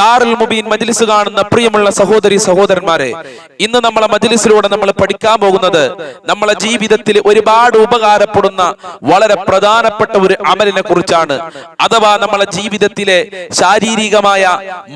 ദാറുൽ മുബീൻ മജ്ലിസ് കാണുന്ന പ്രിയമുള്ള സഹോദരി സഹോദരന്മാരെ ഇന്ന് നമ്മളെ മജ്ലിസിലൂടെ നമ്മൾ പഠിക്കാൻ പോകുന്നത് നമ്മളെ ജീവിതത്തിൽ ഒരുപാട് ഉപകാരപ്പെടുന്ന വളരെ പ്രധാനപ്പെട്ട ഒരു അമലിനെ കുറിച്ചാണ്. അഥവാ നമ്മളെ ജീവിതത്തിലെ ശാരീരികമായ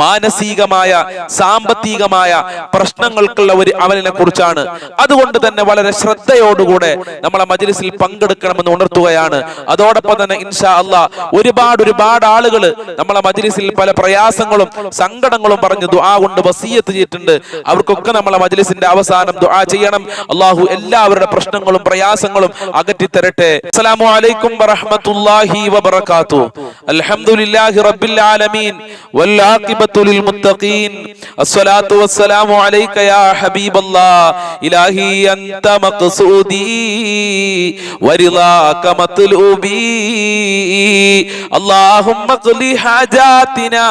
മാനസികമായ സാമ്പത്തികമായ പ്രശ്നങ്ങൾക്കുള്ള ഒരു അമലിനെ കുറിച്ചാണ്. അതുകൊണ്ട് തന്നെ വളരെ ശ്രദ്ധയോടുകൂടെ നമ്മളെ മജ്ലിസിൽ പങ്കെടുക്കണമെന്ന് ഉണർത്തുകയാണ്. അതോടൊപ്പം തന്നെ ഇൻഷാ അള്ളാ ഒരുപാട് ഒരുപാട് ആളുകൾ നമ്മളെ മജ്ലിസിൽ പല പ്രയാസങ്ങളും സങ്കടങ്ങളും പറഞ്ഞു ദുആ കൊണ്ട് വസീയത്ത് ചെയ്തിട്ടുണ്ട് അവർക്കൊക്കെ നമ്മളെ മജ്ലിസിന്റെ അവസാനം ദുആ ചെയ്യണം അള്ളാഹു എല്ലാവരുടെ പ്രശ്നങ്ങളും പ്രയാസങ്ങളും അകറ്റി തരട്ടെ അസ്സലാമു അലൈക്കും വറഹ്മത്തുള്ളാഹി വബറകാത്തു അൽഹംദുലില്ലാഹി റബ്ബിൽ ആലമീൻ വൽ ആഖിബത്തു ലിൽ മുത്തഖീൻ അസ്സലാത്തു വസ്സലാമു അലൈക യാ ഹബീബല്ലാഹ് ഇലാഹി അൻത മഖ്സൂദി വരിളാക മത്ലൂബി اللهم اقض حاجاتنا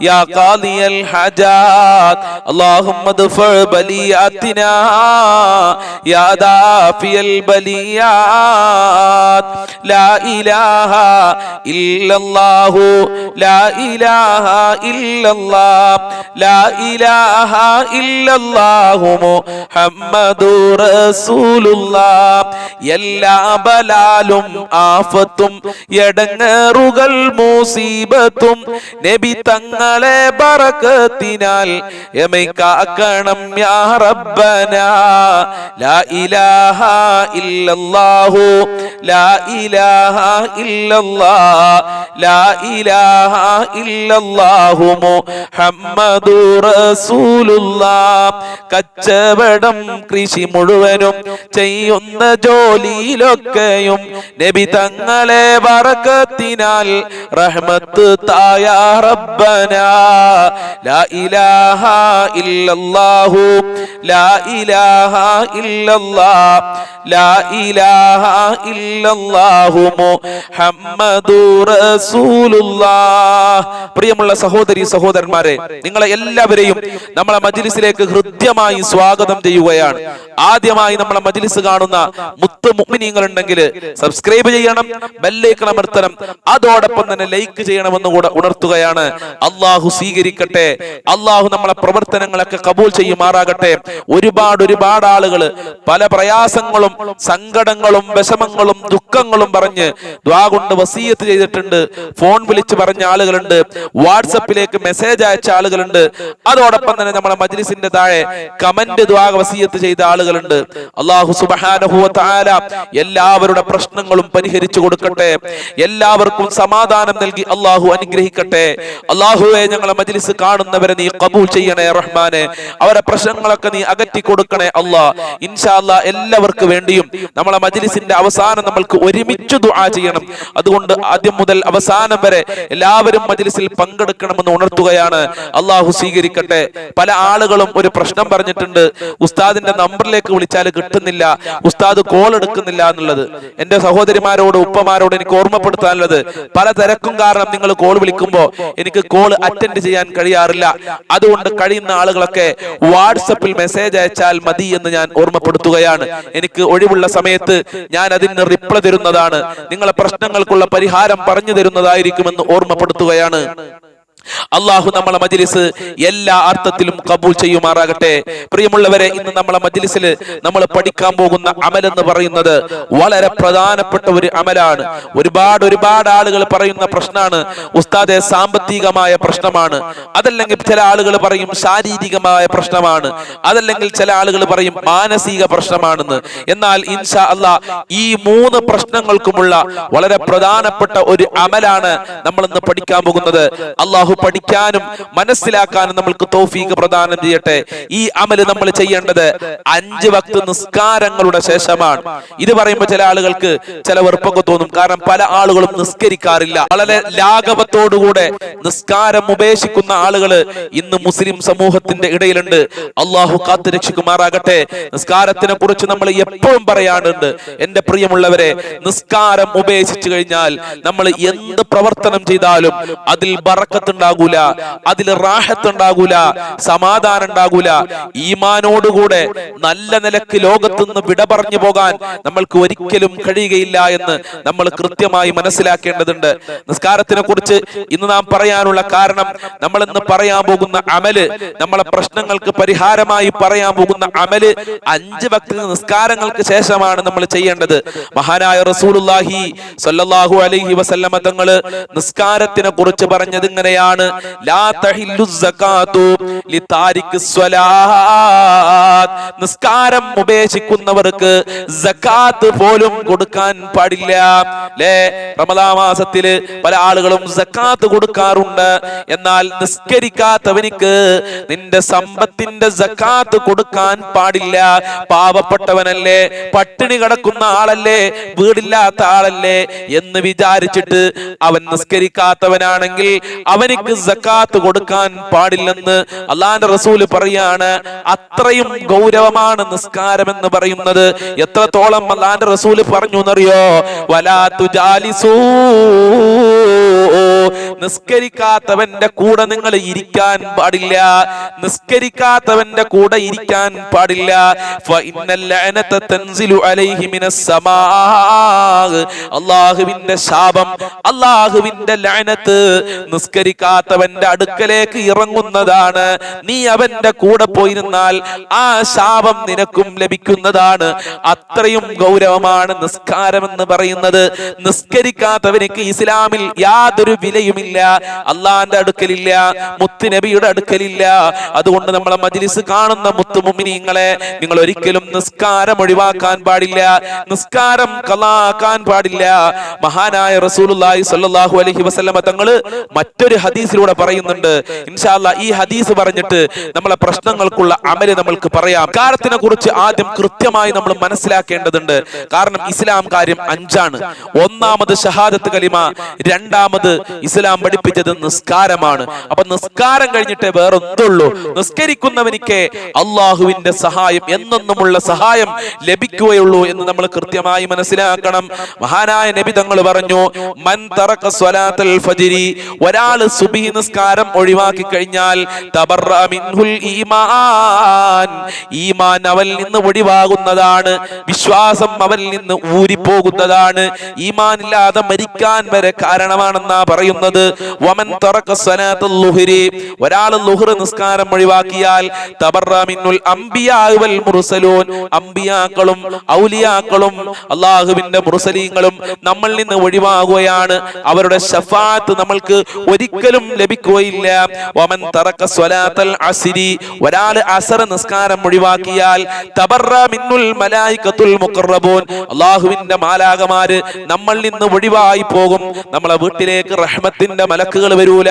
يا قاضي الحاجات. اللهم ادفع بلياتنا يا دافي البليات. ലാ ഇലാഹ ഇല്ലല്ലാഹു ലാ ഇലാഹ ഇല്ലല്ലാ ലാ ഇലാഹ ഇല്ലല്ലാഹു മുഹമ്മദുർ റസൂലുള്ളാ. എല്ലാ ബലാലും ആഫത്തും എടങ്ങറുകൾ മൂസീബത്തും നബി തങ്ങളെ ബറക്കത്തിനാൽ എമയ്ക്കാക്കണം യാ റബ്ബന. ലാ ഇലാഹ ഇല്ലല്ലാഹു ലാ ഇ ഇലാഹ ഇല്ലല്ലാ ലാ ഇലാഹ ഇല്ലല്ലാഹു മുഹമ്മദു കച്ചവടം കൃഷി മുഴുവനും ചെയ്യുന്ന ജോലിയിലൊക്കെയും നബി തങ്ങളെ വറക്കത്തിനാൽ റഹ്മത്ത് തായ റബ്ബന. ലാ ഇലാഹ ഇല്ലല്ലാഹു ലാ ഇലാഹ ഇല്ലല്ലാ ലാ ഇലാഹ റസൂലുള്ളാഹ് പ്രിയമുള്ള സഹോദരി സഹോദരന്മാരെ നിങ്ങളെ എല്ലാവരെയും നമ്മളെ മജിലിസിലേക്ക് ഹൃദ്യമായി സ്വാഗതം ചെയ്യുകയാണ്. ആദ്യമായി നമ്മളെ മജിലിസ് കാണുന്ന മുത്ത് മുഅ്മിനീങ്ങൾ ഉണ്ടെങ്കിൽ സബ്സ്ക്രൈബ് ചെയ്യണം ബെല്ലൈക്കൺ അമർത്തണം. അതോടൊപ്പം തന്നെ ലൈക്ക് ചെയ്യണമെന്ന് കൂടെ ഉണർത്തുകയാണ്. അള്ളാഹു സ്വീകരിക്കട്ടെ. അള്ളാഹു നമ്മളെ പ്രവർത്തനങ്ങളൊക്കെ കബൂൽ ചെയ്യുമാറാകട്ടെ. ഒരുപാട് ഒരുപാട് ആളുകൾ പല പ്രയാസങ്ങളും സങ്കടങ്ങളും വിഷമങ്ങളും ദുഃഖങ്ങളും പറഞ്ഞ് ദ്വാ കൊണ്ട് വസീയത്ത് ചെയ്തിട്ടുണ്ട്. ഫോൺ വിളിച്ച് പറഞ്ഞ ആളുകളുണ്ട്. വാട്സപ്പിലേക്ക് മെസ്സേജ് അയച്ച ആളുകളുണ്ട്. അതോടൊപ്പം തന്നെ നമ്മുടെ മജ്ലിസിന്റെ താഴെ കമന്റ് ദ്വാ വസീയത്ത് ചെയ്ത ആളുകളുണ്ട്. അള്ളാഹു സുബഹാനഹു തആല എല്ലാവരുടെ പ്രശ്നങ്ങളും പരിഹരിച്ചു കൊടുക്കട്ടെ. എല്ലാവർക്കും സമാധാനം നൽകി അള്ളാഹു അനുഗ്രഹിക്കട്ടെ. അള്ളാഹുവെ ഞങ്ങളെ മജ്ലിസ് കാണുന്നവരെ നീ കബൂൽ ചെയ്യണേ റഹ്മാനെ. അവരെ പ്രശ്നങ്ങളൊക്കെ നീ അകറ്റി കൊടുക്കണേ അള്ളാ ഇൻഷാ അല്ലാ എല്ലാവർക്കും വേണ്ടിയും നമ്മളെ മജ്ലിസിന്റെ അവസാനം നമ്മൾക്ക് ഒരുമിച്ച് ദുആ ചെയ്യണം. അതുകൊണ്ട് ആദ്യം മുതൽ അവസാനം വരെ എല്ലാവരും മജ്ലിസിൽ പങ്കെടുക്കണമെന്ന് ഉണർത്തുകയാണ്. അള്ളാഹു സ്വീകരിക്കട്ടെ. പല ആളുകളും ഒരു പ്രശ്നം പറഞ്ഞിട്ടുണ്ട്. ഉസ്താദിന്റെ നമ്പറിലേക്ക് വിളിച്ചാൽ കിട്ടുന്നില്ല. ഉസ്താദ് കോൾ എടുക്കുന്നില്ല എന്നുള്ളത്. എന്റെ സഹോദരിമാരോട് ഉപ്പമാരോട് എനിക്ക് ഓർമ്മപ്പെടുത്താനുള്ളത്. പല തിരക്കും കാരണം നിങ്ങൾ കോൾ വിളിക്കുമ്പോൾ എനിക്ക് കോൾ അറ്റൻഡ് ചെയ്യാൻ കഴിയാറില്ല. അതുകൊണ്ട് കഴിയുന്ന ആളുകളൊക്കെ വാട്സപ്പിൽ മെസ്സേജ് അയച്ചാൽ മതി എന്ന് ഞാൻ ഓർമ്മപ്പെടുത്തുകയാണ്. എനിക്ക് ഒഴിവുള്ള സമയത്ത് ഞാൻ അതിന് റിപ്ലൈ തരുന്നതാണ്. നിങ്ങളെ പ്രശ്നങ്ങൾക്കുള്ള പരിഹാരം പറഞ്ഞു തരുന്നതായിരിക്കുമെന്ന് ഓർമ്മപ്പെടുത്തുകയാണ്. അള്ളാഹു നമ്മളെ മജിലിസ് എല്ലാ അർത്ഥത്തിലും കബൂൽ ചെയ്യുമാറാകട്ടെ. പ്രിയമുള്ളവരെ ഇന്ന് നമ്മളെ മജിലിസിൽ നമ്മൾ പഠിക്കാൻ പോകുന്ന അമൽ എന്ന് പറയുന്നത് വളരെ പ്രധാനപ്പെട്ട ഒരു അമലാണ്. ഒരുപാട് ഒരുപാട് ആളുകൾ പറയുന്ന പ്രശ്നമാണ്. ഉസ്താദെ സാമ്പത്തികമായ പ്രശ്നമാണ്. അതല്ലെങ്കിൽ ചില ആളുകൾ പറയും ശാരീരികമായ പ്രശ്നമാണ്. അതല്ലെങ്കിൽ ചില ആളുകൾ പറയും മാനസിക പ്രശ്നമാണെന്ന്. എന്നാൽ ഇൻഷാ അല്ല ഈ മൂന്ന് പ്രശ്നങ്ങൾക്കുമുള്ള വളരെ പ്രധാനപ്പെട്ട ഒരു അമലാണ് നമ്മൾ ഇന്ന് പഠിക്കാൻ പോകുന്നത്. അള്ളാഹു പഠിക്കാനും മനസ്സിലാക്കാനും നമ്മൾക്ക് തോഫീക്ക് പ്രദാനം ചെയ്യട്ടെ. ഈ അമൽ നമ്മൾ ചെയ്യേണ്ടത് അഞ്ച് വക്ത് നിസ്കാരങ്ങളുടെ ശേഷമാണ്. ഇത് പറയുമ്പോൾ ചില ആളുകൾക്ക് ചില വെറുപ്പൊക്കെ തോന്നും. കാരണം പല ആളുകളും നിസ്കരിക്കാറില്ല. വളരെ ലാഘവത്തോടുകൂടെ നിസ്കാരം ഉപേക്ഷിക്കുന്ന ആളുകൾ ഇന്ന് മുസ്ലിം സമൂഹത്തിന്റെ ഇടയിലുണ്ട്. അള്ളാഹു കാത്തു രക്ഷിക്കുമാറാകട്ടെ. നിസ്കാരത്തിനെ കുറിച്ച് നമ്മൾ എപ്പോഴും പറയാറുണ്ട്. എന്റെ പ്രിയമുള്ളവരെ നിസ്കാരം ഉപേക്ഷിച്ചു കഴിഞ്ഞാൽ നമ്മൾ എന്ത് പ്രവർത്തനം ചെയ്താലും അതിൽ ബറക്കത്തുണ്ടാകും ഉണ്ടാകൂല അതിൽ റാഹത്ത് ഉണ്ടാകൂല സമാധാനം ഉണ്ടാകൂല. ഈമാനോടുകൂടെ നല്ല നിലയ്ക്ക് ലോകത്തുനിന്ന് വിട പറഞ്ഞു പോകാൻ നമ്മൾക്ക് ഒരിക്കലും കഴിയുകയില്ല എന്ന് നമ്മൾ കൃത്യമായി മനസ്സിലാക്കേണ്ടതുണ്ട്. നിസ്കാരത്തിനെ കുറിച്ച് ഇന്ന് നാം പറയാനുള്ള കാരണം നമ്മൾ ഇന്ന് പറയാൻ പോകുന്ന അമൽ നമ്മളെ പ്രശ്നങ്ങൾക്ക് പരിഹാരമായി പറയാൻ പോകുന്ന അമൽ അഞ്ച് ഭക്തി നിസ്കാരങ്ങൾക്ക് ശേഷമാണ് നമ്മൾ ചെയ്യേണ്ടത്. മഹാനായ റസൂലുള്ളാഹി സ്വല്ലല്ലാഹു അലൈഹി വസല്ലമ തങ്ങൾ നിസ്കാരത്തിനെ കുറിച്ച് പറഞ്ഞത് ഇങ്ങനെയാണ്. ലാ തഹില്ലു സകാത്തു നിസ്കാരം ഉപേക്ഷിക്കുന്നവർക്ക് സക്കാത്ത് പോലും കൊടുക്കാൻ പാടില്ല. ലേ റമദാ മാസത്തിൽ പല ആളുകളും സക്കാത്ത് കൊടുക്കാറുണ്ട്. എന്നാൽ നിസ്കരിക്കാത്തവനിക്ക് നിന്റെ സമ്പത്തിന്റെ സക്കാത്ത് കൊടുക്കാൻ പാടില്ല. പാവപ്പെട്ടവനല്ലേ പട്ടിണി കിടക്കുന്ന ആളല്ലേ വീടില്ലാത്ത ആളല്ലേ എന്ന് വിചാരിച്ചിട്ട് അവൻ നിസ്കരിക്കാത്തവനാണെങ്കിൽ അവനിക്ക് സക്കാത്ത് കൊടുക്കാൻ പാടില്ലെന്ന് അള്ളാന്റെ റസൂൽ പറയാണ് അത്രയും ഗൗരവമാണ് നിസ്കാരം എന്ന് പറയുന്നത്. എത്രത്തോളം അള്ളാന്റെ റസൂൽ പറഞ്ഞു എന്നറിയോ ജാലിസൂ നിസ്കരിക്കാത്തവന്റെ കൂടെ നിങ്ങൾ ഇരിക്കാൻ പാടില്ല. നിസ്കരിക്കാത്തവന്റെ കൂടെ ഇരിക്കാൻ പാടില്ല. അള്ളാഹുവിന്റെ ശാപം അള്ളാഹുവിന്റെ ലയനത്ത് നിസ്കരിക്കാത്തവന്റെ അടുക്കലേക്ക് ഇറങ്ങുന്നതാണ്. നീ അവന്റെ കൂടെ പോയിരുന്നാൽ ആ ശാപം നിനക്കും ലഭിക്കുന്നതാണ്. അത്രയും ഗൗരവമാണ് നിസ്കാരം എന്ന് പറയുന്നത് നിസ്കരിക്കാത്തവനക്ക് ഇസ്ലാമിൽ യാതൊരു വിലയുമില്ല. അള്ളാന്റെ അടുക്കലില്ല മുത്തുനബിയുടെ അടുക്കലില്ല. അതുകൊണ്ട് നമ്മളെ മജിലിസ് കാണുന്ന മുത്തുമുമിനിങ്ങളെ നിങ്ങൾ ഒരിക്കലും നിസ്കാരം ഒഴിവാക്കാൻ പാടില്ല. നിസ്കാരം കലാക്കാൻ പാടില്ല. മഹാനായ റസൂലുള്ളാഹി സ്വല്ലല്ലാഹു അലൈഹി വസല്ലമ തങ്ങൾ മറ്റൊരു ഹദീസിലൂടെ പറയുന്നുണ്ട്. ഇൻഷാല്ല ഈ ഹദീസ് പറഞ്ഞിട്ട് നമ്മളെ പ്രശ്നങ്ങൾക്കുള്ള അമൽ നമ്മൾക്ക് പറയാം. കാരത്തിനെ കുറിച്ച് ആദ്യം കൃത്യമായി നമ്മൾ മനസ്സിലാക്കേണ്ടതുണ്ട്. കാരണം ഇസ്ലാം കാര്യം അഞ്ചാണ്. ഒന്നാമത് ഷഹാദത്ത് കലിമ രണ്ടാമത് ഇസ്ലാം പഠിപ്പിച്ചത് നിസ്കാരമാണ്. അപ്പൊ നിസ്കാരം കഴിഞ്ഞിട്ട് വേറൊന്നുള്ളൂ. നിസ്കരിക്കുന്നവനിക്ക് അള്ളാഹുവിന്റെ സഹായം എന്നൊന്നുമുള്ള സഹായം ലഭിക്കുകയുള്ളൂ എന്ന് നമ്മൾ കൃത്യമായി മനസ്സിലാക്കണം. മഹാനായ നബി തങ്ങൾ പറഞ്ഞു മൻ തറക സ്വലാത്തൽ ഫജിരി ഒരാൾ സുബി നിസ്കാരം ഒഴിവാക്കി കഴിഞ്ഞാൽ തബറ മിൻഹുൽ ഈമാൻ. ഈമാൻ അവൽ നിന്ന് ഒഴിവാകുന്നതാണ്. വിശ്വാസം അവൽ നിന്ന് ഊരിപ്പോകുന്നതാണ്. ഈമാൻ ഇല്ലാതെ മരിക്കാൻ വരെ കാരണമാണെന്നാ പറയുന്നത്. വമൻ തറക സ്വലാത്തുൽ ലുഹ്രി. ഒരാൾ ലുഹ്ർ നിസ്കാരം ഒഴിവാക്കിയാൽ തബറ മിൻഹുൽ അംബിയാ വൽ മുർസലൂൻ. അംബിയാക്കളും ഔലിയാക്കളും അള്ളാഹുവിന്റെ മുർസലീങ്ങളും നമ്മളിൽ നിന്ന് ഒഴിവാകുകയാണ്. അവരുടെ ഷഫാത്ത് നമ്മൾക്ക് ഒരിക്കലും ലഭിക്കുകയില്ല. വമൻ തറക സ്വലാത്തൽ അസിരി ഒരാൾ അസർ നിസ്കാരം ഒഴിവാക്കിയാൽ തബറ മിന്നുൽ മലായികത്തുൽ മുഖറബൂൻ. അള്ളാഹുവിന്റെ മാലാകമാര് നമ്മളിൽ നിന്ന് ഒഴിവായി പോകും. നമ്മളെ വീട്ടിലേക്ക് റഹ്മത്തിന്റെ മലക്കുകൾ വരൂല.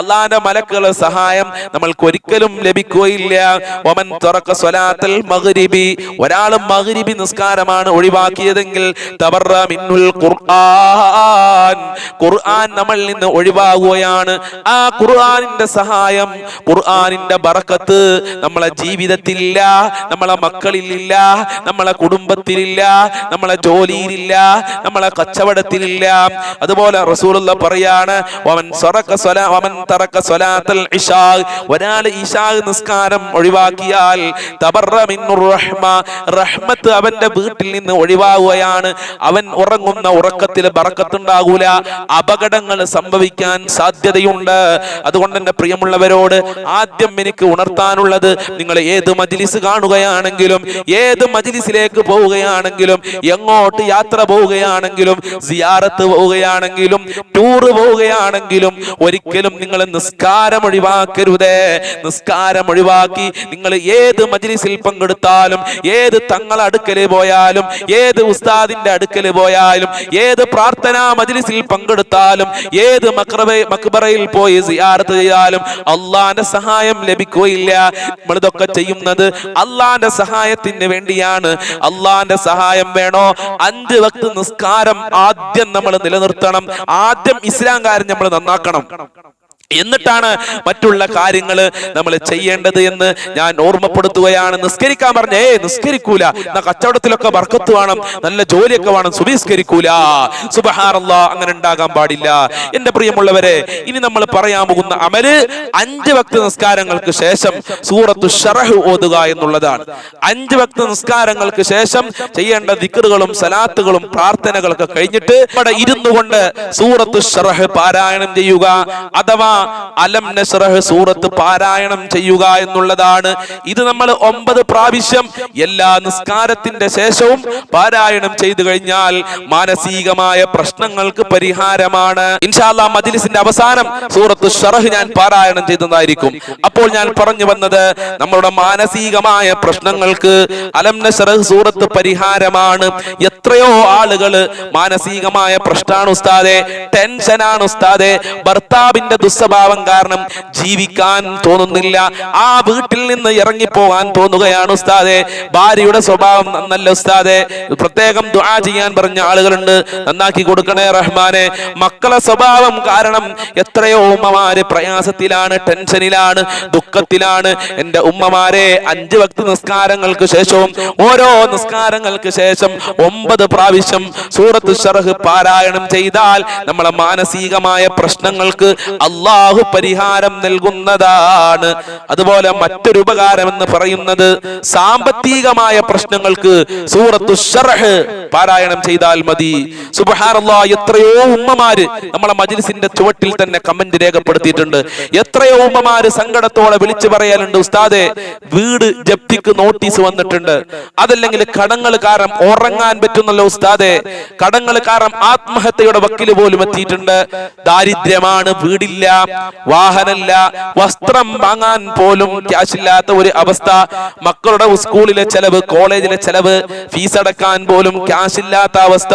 അള്ളാന്റെ മലക്കുകളുടെ സഹായം നമ്മൾക്ക് ഒരിക്കലും ലഭിക്കുകയില്ല. ഒമൻ തുറക്ക സ്വലാത്തൽ മഗ്രിബി. ഒരാൾ മഗ്രിബി നിസ്കാരമാണ് ഒഴിവാക്കിയതെങ്കിൽ തബറ മിന്നുൽ ഖുർആൻ. ഖുർആൻ നമ്മളിൽ നിന്ന് ഒഴിവാകുകയാണ്. ആ ഖുർആനിന്റെ സഹായം ഖുർആനിന്റെ ബറക്കത്ത് നമ്മളെ ജീവിതത്തിലില്ല നമ്മളെ മക്കളിലില്ല നമ്മളെ കുടുംബത്തിലില്ല നമ്മളെ ജോലിയിലില്ല നമ്മളെ കച്ചവടത്തിലില്ല. അതുപോലെ റസൂലുള്ള പറയാണ് ഒരാൾ ഇഷാ നിസ്കാരം ഒഴിവാക്കിയാൽ റഹ്മത്ത് അവന്റെ വീട്ടിൽ നിന്ന് ഒഴിവാകുകയാണ് അവൻ ഉറങ്ങുന്ന ഉറക്കത്തിൽ ബറക്കത്തുണ്ടാകൂല അപകടങ്ങൾ സംഭവിക്കാൻ സാധ്യതയുണ്ട്. അതുകൊണ്ട് എന്റെ പ്രിയമുള്ളവരോട് ആദ്യം എനിക്ക് ഉണർത്താനുള്ളത് നിങ്ങൾ ഏത് മജിലിസ് കാണുകയാണെങ്കിലും ഏത് മജിലിസിലേക്ക് പോവുകയാണെങ്കിലും എങ്ങോട്ട് യാത്ര പോവുകയാണെങ്കിലും സിയാറത്ത് പോവുകയാണെങ്കിലും ടൂർ പോവുകയാണെങ്കിലും ഒരിക്കലും നിങ്ങൾ നിസ്കാരം ഒഴിവാക്കരുതേ. നിസ്കാരം ഒഴിവാക്കി നിങ്ങൾ ഏത് മജിലിസിൽ പങ്കെടുത്താലും ഏത് തങ്ങളെ അടുക്കൽ പോയാലും ഏത് ഉസ്താദിന്റെ അടുക്കൽ പോയാലും ഏത് പ്രാർത്ഥനാ മജിലിസിൽ പങ്കെടുത്താലും ഏത് മക്രബ മക്ബറയിൽ പോയി സിയാറത്ത് ചെയ്താലും അള്ളാന്റെ സഹായം ലഭിക്കുകയില്ല. നമ്മളിതൊക്കെ ചെയ്യുന്നത് അള്ളാന്റെ സഹായത്തിന് വേണ്ടിയാണ്. അള്ളാന്റെ സഹായം വേണോ? അഞ്ച് വക്ത് നിസ്കാരം ആദ്യം നമ്മൾ നിലനിർത്തണം. ആദ്യം ഇസ്ലാം കാര്യം നമ്മൾ നന്നാക്കണം. എന്നിട്ടാണ് മറ്റുള്ള കാര്യങ്ങൾ നമ്മൾ ചെയ്യേണ്ടത് എന്ന് ഞാൻ ഓർമ്മപ്പെടുത്തുകയാണ്. നിസ്കരിക്കാൻ പറഞ്ഞേ നിസ്കരിക്കൂല. എന്നാ കച്ചവടത്തിലൊക്കെ ബർക്കത്ത് വേണം. നല്ല ജോലിയൊക്കെ വേണം. സുവിസ്കരിക്കൂല സുബഹാറല്ല അങ്ങനെ ഉണ്ടാകാൻ പാടില്ല. എന്റെ പ്രിയമുള്ളവരെ ഇനി നമ്മൾ പറയാൻ പോകുന്ന അമൽ അഞ്ച് ഭക്ത നിസ്കാരങ്ങൾക്ക് ശേഷം സൂറത്തു ഷറഹ് ഓതുക എന്നുള്ളതാണ്. അഞ്ച് ഭക്ത നിസ്കാരങ്ങൾക്ക് ശേഷം ചെയ്യേണ്ട ദിക്കറുകളും സലാത്തുകളും പ്രാർത്ഥനകളൊക്കെ കഴിഞ്ഞിട്ട് ഇവിടെ ഇരുന്നു കൊണ്ട് സൂറത്തു ഷറഹ് പാരായണം ചെയ്യുക. അഥവാ അലം നസ്റഹ് സൂറത്ത് പാരായണം ചെയ്യുക എന്നുള്ളതാണ്. ഇത് നമ്മൾ ഒമ്പത് പ്രാവശ്യം എല്ലാ നിസ്കാരത്തിന്റെ ശേഷവും പാരായണം ചെയ്തു കഴിഞ്ഞാൽ മാനസികമായ പ്രശ്നങ്ങൾക്ക് പരിഹാരമാണ്. ഇൻഷാല്ല മജിലിസിന്റെ അവസാനം സൂറത്ത് ഷറഹ് ഞാൻ പാരായണം ചെയ്തതായിരിക്കും. അപ്പോൾ ഞാൻ പറഞ്ഞു വന്നത് നമ്മളുടെ മാനസികമായ പ്രശ്നങ്ങൾക്ക് അലം നസ്റഹ് സൂറത്ത് പരിഹാരമാണ്. എത്രയോ ആളുകൾ മാനസികമായ പ്രശ്നമാണ് ഉസ്താദെ ടെൻഷനാണ് ഉസ്താദെ ഭർത്താവിന്റെ ദുസ്വഭാവം കാരണം ജീവിക്കാൻ തോന്നുന്നില്ല. ആ വീട്ടിൽ നിന്ന് ഇറങ്ങിപ്പോകാൻ തോന്നുകയാണ് ഉസ്താദെ. ഭാര്യയുടെ സ്വഭാവം നന്നല്ല ഉസ്താദെ. പ്രത്യേകം ദുആ ചെയ്യാൻ പറഞ്ഞ ആളുകളുണ്ട്. നന്നാക്കി കൊടുക്കണേ റഹ്മാനെ. മക്കളെ സ്വഭാവം കാരണം എത്രയോ ഉമ്മമാര് പ്രയാസത്തിലാണ് ടെൻഷനിലാണ് ദുഃഖത്തിലാണ്. എന്റെ ഉമ്മമാരെ അഞ്ച് വക്ത നിസ്കാരങ്ങൾക്ക് ശേഷവും ഓരോ നിസ്കാരങ്ങൾക്ക് ശേഷം ഒമ്പത് പ്രാവശ്യം സൂറത്ത് ഷറഹ് പാരായണം ചെയ്താൽ നമ്മളെ മാനസികമായ പ്രശ്നങ്ങൾക്ക് അള്ളാഹു പരിഹാരം നൽകുന്നതാണ്. അതുപോലെ മറ്റൊരു ഉപകാരം എന്ന് പറയുന്നത് സാമ്പത്തികമായ പ്രശ്നങ്ങൾക്ക് സൂറത്തു ശർഹ് പാരായണം ചെയ്താൽ മതി. സുബ്ഹാനല്ലാഹ് എത്രയോ ഉമ്മമാര് നമ്മളെ മജ്ലിസിന്റെ ചുവട്ടിൽ തന്നെ കമന്റ് രേഖപ്പെടുത്തിയിട്ടുണ്ട്. എത്രയോ ഉമ്മമാര് സങ്കടത്തോടെ വിളിച്ചു പറയാനുണ്ട് ഉസ്താദെ വീട് ജപ്തിക്ക് നോട്ടീസ് വന്നിട്ടുണ്ട്. അതല്ലെങ്കിൽ കടങ്ങൾ കാരണം ഉറങ്ങാൻ പറ്റുന്നല്ലോ ഉസ്താദെ. കടങ്ങൾ കാരണം ആത്മഹത്യയുടെ വക്കിൽ പോലും എത്തിയിട്ടുണ്ട്. ദാരിദ്ര്യമാണ് വീടില്ല വാഹനമില്ല വസ്ത്രം വാങ്ങാൻ പോലും ക്യാഷ് ഇല്ലാത്ത ഒരു അവസ്ഥ. മക്കളുടെ സ്കൂളിലെ ചെലവ് കോളേജിലെ ചെലവ് ഫീസ് അടക്കാൻ പോലും ക്യാഷ് ഇല്ലാത്ത അവസ്ഥ.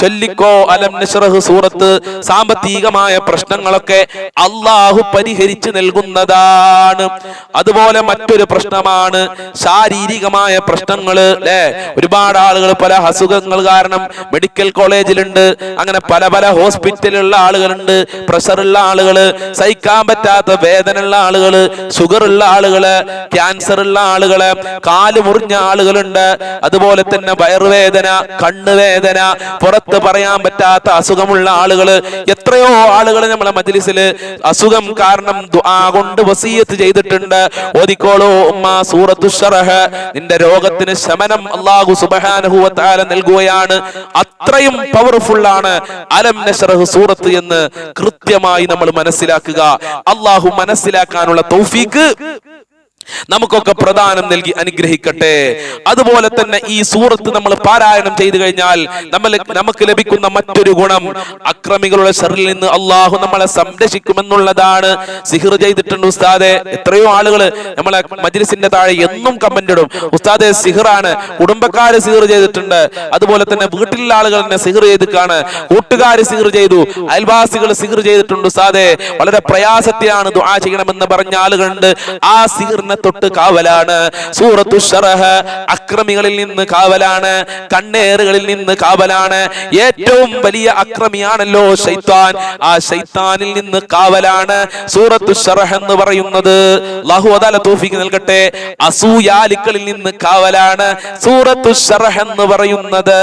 ചൊല്ലിക്കോ അലം നഷ്റഹ് സൂറത്ത് സാമ്പത്തികമായ പ്രശ്നങ്ങളൊക്കെ അള്ളാഹു പരിഹരിച്ചു നൽകുന്നതാണ്. അതുപോലെ മറ്റൊരു പ്രശ്നമാണ് ശാരീരികമായ പ്രശ്നങ്ങൾ അല്ലെ ഒരുപാട് ആളുകൾ പല അസുഖങ്ങൾ കാരണം മെഡിക്കൽ കോളേജിലുണ്ട് അങ്ങനെ പല പല ഹോസ്പിറ്റലുള്ള ആളുകളുണ്ട്. പ്രഷറുള്ള ആളുകൾ സഹിക്കാൻ പറ്റാത്ത വേദനയുള്ള ആളുകൾ ഷുഗർ ഉള്ള ആളുകൾ ക്യാൻസർ ഉള്ള ആളുകൾ കാൽ മുറിഞ്ഞ ആളുകളുണ്ട്. അതുപോലെ തന്നെ വയറുവേദന കണ്ണുവേദന പുറത്ത് പറയാൻ പറ്റാത്ത അസുഖമുള്ള ആളുകൾ. എത്രയോ ആളുകൾ നമ്മളെ മജ്ലിസിൽ അസുഖം കാരണം കൊണ്ട് വസീയത്ത് ചെയ്തിട്ടുണ്ട്. ഓദിക്കോളൂ ഉമ്മ സൂറത്തു നിന്റെ രോഗത്തിന് ശമനം വ തആല നൽകുകയാണ്. അത്രയും പവർഫുൾ ആണ്. അലം നഷറഹ് സൂറത്ത് എന്ന് കൃത്യമായി നമ്മൾ മനസ്സിലാക്കുക. അള്ളാഹു മനസ്സിലാക്കാനുള്ള തൗഫീക്ക് നമുക്കൊക്കെ പ്രധാനം നൽകി അനുഗ്രഹിക്കട്ടെ. അതുപോലെ തന്നെ ഈ സൂറത്ത് നമ്മൾ പാരായണം ചെയ്തു കഴിഞ്ഞാൽ നമ്മൾ നമുക്ക് ലഭിക്കുന്ന മറ്റൊരു ഗുണം അക്രമികളുടെ ഷറിൽ നിന്ന് അള്ളാഹു നമ്മളെ സംരക്ഷിക്കുമെന്നുള്ളതാണ്. സിഹിർ ചെയ്തിട്ടുണ്ട് ഉസ്താദെ. എത്രയോ ആളുകൾ നമ്മളെ മജ്ലിസിന്റെ താഴെ എന്നും കമന്റ് ഇടും. ഉസ്താദെ സിഹിറാണ്. കുടുംബക്കാര് സിഹിർ ചെയ്തിട്ടുണ്ട്. അതുപോലെ തന്നെ വീട്ടിലുള്ള ആളുകൾ തന്നെ സിഹിർ ചെയ്തിട്ടാണ് കൂട്ടുകാര് സിഹിർ ചെയ്തു. അയൽവാസികൾ സിഹിർ ചെയ്തിട്ടുണ്ട് ഉസ്താദെ. വളരെ പ്രയാസത്തിലാണ് ദുആ ചെയ്യണമെന്ന് പറഞ്ഞ ആളുകളുണ്ട്. ആ സിഹിറിനെ തൊട്ട് കാവലാണ്. സൂറത്തു അക്രമികളിൽ നിന്ന് കാവലാണ്. കണ്ണേറുകളിൽ നിന്ന് കാവലാണ്. ഏറ്റവും വലിയ അക്രമിയാണല്ലോ ശൈത്താൻ. ആ ശൈത്താനിൽ നിന്ന് കാവലാണ് സൂറത്തു എന്ന് പറയുന്നത്. അല്ലാഹു അതാല തോഫിക്ക് നൽകട്ടെ. അസൂയാലിക്കളിൽ നിന്ന് കാവലാണ് സൂറത്തു എന്ന് പറയുന്നത്.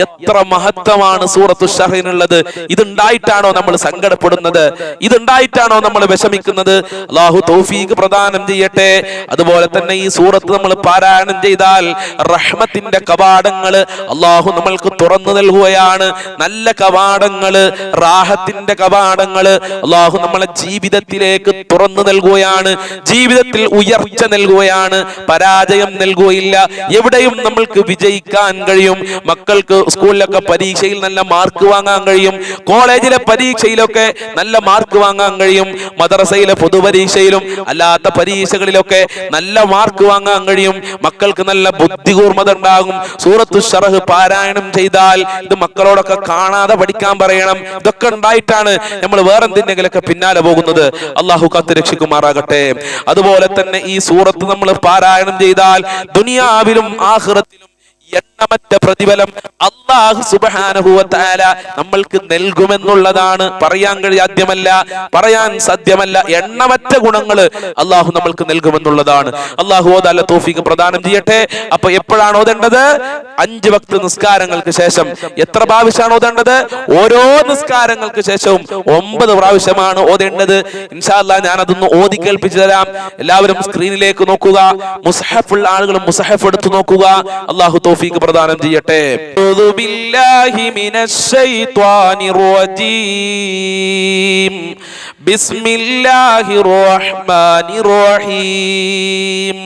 എത്ര മഹത്വമാണ് സൂറത്തു ഷറഹിനുള്ളത്. ഇതുണ്ടായിട്ടാണോ നമ്മൾ സങ്കടപ്പെടുന്നത്? ഇതുണ്ടായിട്ടാണോ നമ്മൾ വിഷമിക്കുന്നത്? അള്ളാഹു തൗഫീഖ് പ്രദാനം ചെയ്യട്ടെ. അതുപോലെ തന്നെ ഈ സൂറത്ത് നമ്മൾ പാരായണം ചെയ്താൽ റഹ്മത്തിന്റെ കവാടങ്ങൾ അള്ളാഹു നമ്മൾക്ക് തുറന്നു നൽകുകയാണ്. നല്ല കവാടങ്ങൾ റാഹത്തിന്റെ കവാടങ്ങൾ അള്ളാഹു നമ്മളെ ജീവിതത്തിലേക്ക് തുറന്നു നൽകുകയാണ്. ജീവിതത്തിൽ ഉയർച്ച നൽകുകയാണ്. പരാജയം നൽകുകയില്ല. എവിടെയും നമ്മൾക്ക് വിജയിക്കാൻ കഴിയും. മക്കൾക്ക് സ്കൂളിലൊക്കെ പരീക്ഷയിൽ നല്ല മാർക്ക് വാങ്ങാൻ കഴിയും. കോളേജിലെ പരീക്ഷയിലൊക്കെ നല്ല മാർക്ക് വാങ്ങാൻ കഴിയും. മദ്രസയിലെ പൊതുപരീക്ഷയിലും അല്ലാത്ത പരീക്ഷകളിലൊക്കെ നല്ല മാർക്ക് വാങ്ങാൻ കഴിയും. മക്കൾക്ക് നല്ല ബുദ്ധികൂർമ്മത ഉണ്ടാകും സൂറത്തു ഷറഹ് പാരായണം ചെയ്താൽ ഇത് മക്കളോടൊക്കെ കാണാതെ പഠിക്കാൻ പറയണം. ഇതൊക്കെ ഉണ്ടായിട്ടാണ് നമ്മൾ വേറെന്തിനെങ്കിലൊക്കെ പിന്നാലെ പോകുന്നത്. അള്ളാഹു കാത്ത് രക്ഷിക്കുമാറാകട്ടെ. അതുപോലെ തന്നെ ഈ സൂറത്ത് നമ്മൾ പാരായണം ചെയ്താൽ ദുനിയാവിലും ആഹ്റത്തിലും എണ്ണമറ്റ പ്രതിഫലം അള്ളാഹു സുബാനുഭവത്താല നമ്മൾക്ക് നൽകുമെന്നുള്ളതാണ്. പറയാൻ കഴിയാദ്യമല്ല പറയാൻ സാധ്യമല്ല. എണ്ണമറ്റ ഗുണങ്ങൾ അള്ളാഹു നമ്മൾക്ക് നൽകുമെന്നുള്ളതാണ്. അള്ളാഹു ഓതാല തോഫിക്ക് പ്രദാനം ചെയ്യട്ടെ. അപ്പൊ എപ്പോഴാണ് ഓതേണ്ടത്? അഞ്ച് ഭക്ത നിസ്കാരങ്ങൾക്ക് ശേഷം. എത്ര പ്രാവശ്യമാണ് ഓതേണ്ടത്? ഓരോ നിസ്കാരങ്ങൾക്ക് ശേഷവും ഒമ്പത് പ്രാവശ്യമാണ് ഓതേണ്ടത്. ഇൻഷാല്ല ഞാൻ അതൊന്ന് ഓതി കേൾപ്പിച്ചു തരാം. എല്ലാവരും സ്ക്രീനിലേക്ക് നോക്കുക. മുസഹഫുള്ള ആളുകളും മുസഹഫ് എടുത്തു നോക്കുക. അള്ളാഹു തോഫീക്ക് പ്രദാനം ചെയ്യട്ടെ أعوذ بالله من الشيطان الرجيم بسم الله الرحمن الرحيم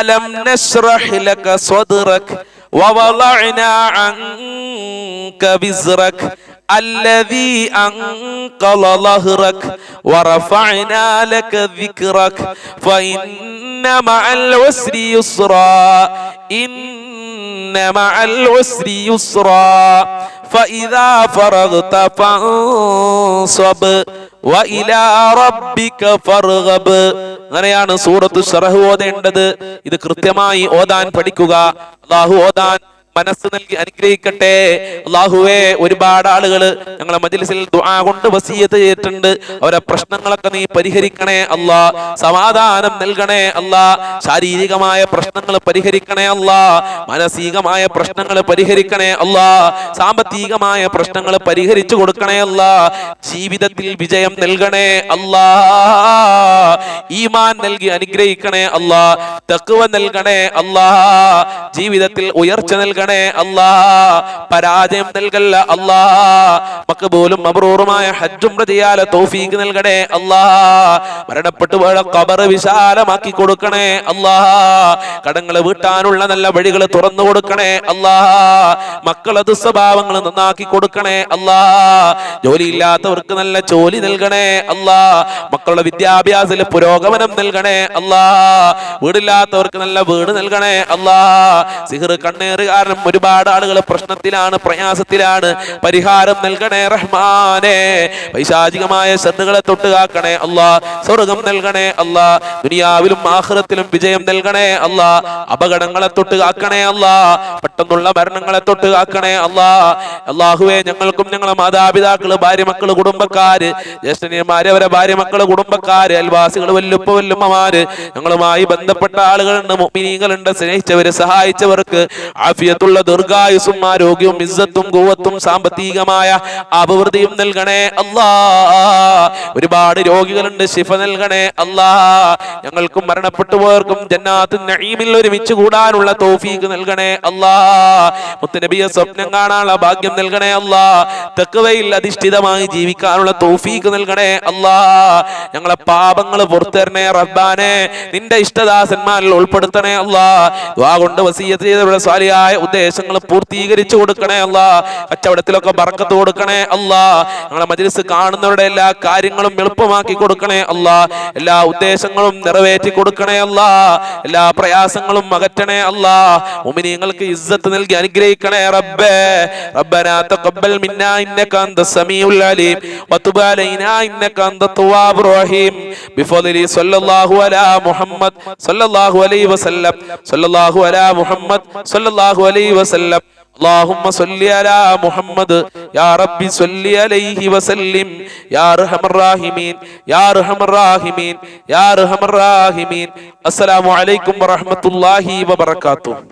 ألم نشرح لك صدرك ووضعنا عنك بزرك الذي أنقض ظهرك ورفعنا لك ذكرك فإن مع العسر يسرا إن مع العسر يسرا فإذا فرغت فانصب وإلى ربك فارغب അങ്ങനെയാണ് സൂറത്ത് ഷറഹ് ഓതേണ്ടത് ഇത് കൃത്യമായി ഓതാൻ പഠിക്കുക അള്ളാഹു ഓതാൻ മനസ്സ് നൽകി അനുഗ്രഹിക്കട്ടെ. അള്ളാഹുവേ ഒരുപാട് ആളുകൾ ഞങ്ങളെ മജിലിസിൽ ദുആ കൊണ്ട് വസീയത്ത് ചെയ്തിട്ടുണ്ട്. അവരെ പ്രശ്നങ്ങളൊക്കെ നീ പരിഹരിക്കണേ അല്ലാ. സമാധാനം നൽകണേ അല്ലാ. ശാരീരികമായ പ്രശ്നങ്ങൾ പരിഹരിക്കണേ അല്ലാ. മാനസികമായ പ്രശ്നങ്ങൾ പരിഹരിക്കണേ അല്ലാ. സാമ്പത്തികമായ പ്രശ്നങ്ങൾ പരിഹരിച്ചു കൊടുക്കണേ അല്ലാ. ജീവിതത്തിൽ വിജയം നൽകണേ അല്ലാ. ഈമാൻ നൽകി അനുഗ്രഹിക്കണേ അല്ലാ. തക്കുവ നൽകണേ അല്ലാ. ജീവിതത്തിൽ ഉയർച്ച നൽകണേ അല്ലാ. പരാജയം നൽകല്ല അല്ലാ. മക്കബൂലും മബ്രൂറുമായ ഹജ്ജും പ്രതിയാല തൗഫീഖ് നൽകണേ അല്ലാ. മരണപ്പെട്ടു പോയ കബർ വിശാലമാക്കി കൊടുക്കണേ അല്ലാ. കടങ്ങൾ വീട്ടാനുള്ള നല്ല വഴികൾ തുറന്നു കൊടുക്കണേ അല്ലാ. മക്കളെ ദുസ്വഭാവങ്ങൾ നന്നാക്കി കൊടുക്കണേ അല്ലാ. ജോലിയില്ലാത്തവർക്ക് നല്ല ജോലി നൽകണേ അല്ലാ. മക്കളുടെ വിദ്യാഭ്യാസത്തിൽ പുരോഗമനം നൽകണേ അല്ലാ. വീടില്ലാത്തവർക്ക് നല്ല വീട് നൽകണേ അല്ലാ. സിഹർ കണ്ണേറ് കാരണം ഒരുപാട് ആളുകൾ പ്രശ്നത്തിലാണ് പ്രയാസത്തിലാണ്. പരിഹാരം നൽകണേ റഹ്മാനെ. പൈശാചികമായ ശ്രദ്ധകളെ തൊട്ട് കാക്കണേ അല്ലാ സ്വർഗം നൽകണേ അല്ലാ ദുനിയാവിലും ആഹ്റത്തിലും വിജയം നൽകണേ അല്ലാ അപകടങ്ങളെ തൊട്ട് കാക്കണേ അല്ലാ പെട്ടെന്നുള്ള മരണങ്ങളെ തൊട്ട് കാക്കണേ അല്ലാ അള്ളാഹുവെ ഞങ്ങൾക്കും ഞങ്ങളെ മാതാപിതാക്കൾ ഭാര്യ മക്കൾ കുടുംബക്കാര് ജ്യേഷ്ഠനിയന്മാര് അവരെ ഭാര്യ മക്കൾ കുടുംബക്കാര് അയൽവാസികൾ വല്ലുപ്പ വല്ലുമ്മമാര് ഞങ്ങളുമായി ബന്ധപ്പെട്ട ആളുകളുണ്ട് മുഅ്മിനീങ്ങളുണ്ട് സ്നേഹിച്ചവര് സഹായിച്ചവർക്ക് ആഫിയത്തുള്ള ദീർഘായുസും ആരോഗ്യവും ഇസ്സത്തും കൂവത്തും സാമ്പത്തികമായ അഭിവൃദ്ധിയും നൽകണേ അല്ലാ. ഒരുപാട് രോഗികളുണ്ട് ശിഫ നൽകണേ അല്ലാ. ഞങ്ങൾക്കും മരണപ്പെട്ടു പോയവർക്കും ജന്നാത്ത് നഈമിൽ ഒരുമിച്ച് കൂടാനുള്ള തോഫീക്ക് നൽകണേ അല്ലാ. മുത്തനബിയെ സ്വപ്നം കാണാനുള്ള ഭാഗ്യം നൽകണേ അല്ലാ. തെക്കുവയിൽ അധിഷ്ഠിതമായി ജീവിക്കാനുള്ള തോഫീക്ക് നൽകണേ അല്ലാ. ഞങ്ങളെ പാപങ്ങൾ പുറത്തരണേ റബ്ബാനെ. നിന്റെ ഇഷ്ടദാസന്മാരിൽ ഉൾപ്പെടുത്തണേ അല്ലാ. കൊണ്ട് വസീയത്ത് ചെയ്തവരുടെ സ്വാലിയായ ഉദ്ദേശങ്ങൾ പൂർത്തീകരിച്ചു കൊടുക്കണേ അല്ലാ കച്ചവടത്തിലൊക്കെ ബർക്കത്ത് കൊടുക്കണേ അല്ലാ ഞങ്ങളെ മജ്ലിസ് കാണുന്നവരുടെ എല്ലാ കാര്യങ്ങളും എളുപ്പമാക്കി കൊടുക്കണേ അല്ലാ എല്ലാ ഉദ്ദേശങ്ങളും നിറവേറ്റി കൊടുക്കണേ അല്ലാ എല്ലാ പ്രയാസങ്ങളും അകറ്റണേ അല്ലാ മുഅ്മിനീങ്ങൾക്ക് ഇസ്സത്ത് നൽകി അനുഗ്രഹിക്കണേ റബ്ബേ ربنا تقبل منا انك انت السميع العليم وتب علينا انك انت التواب الرحيم بفضل صلى الله على محمد صلى الله عليه وسلم صلى الله على محمد صلى الله عليه وسلم اللهم صل على محمد يا ربي صل عليه وسلم يا ارحم الراحمين يا ارحم الراحمين يا ارحم الراحمين السلام عليكم ورحمه الله وبركاته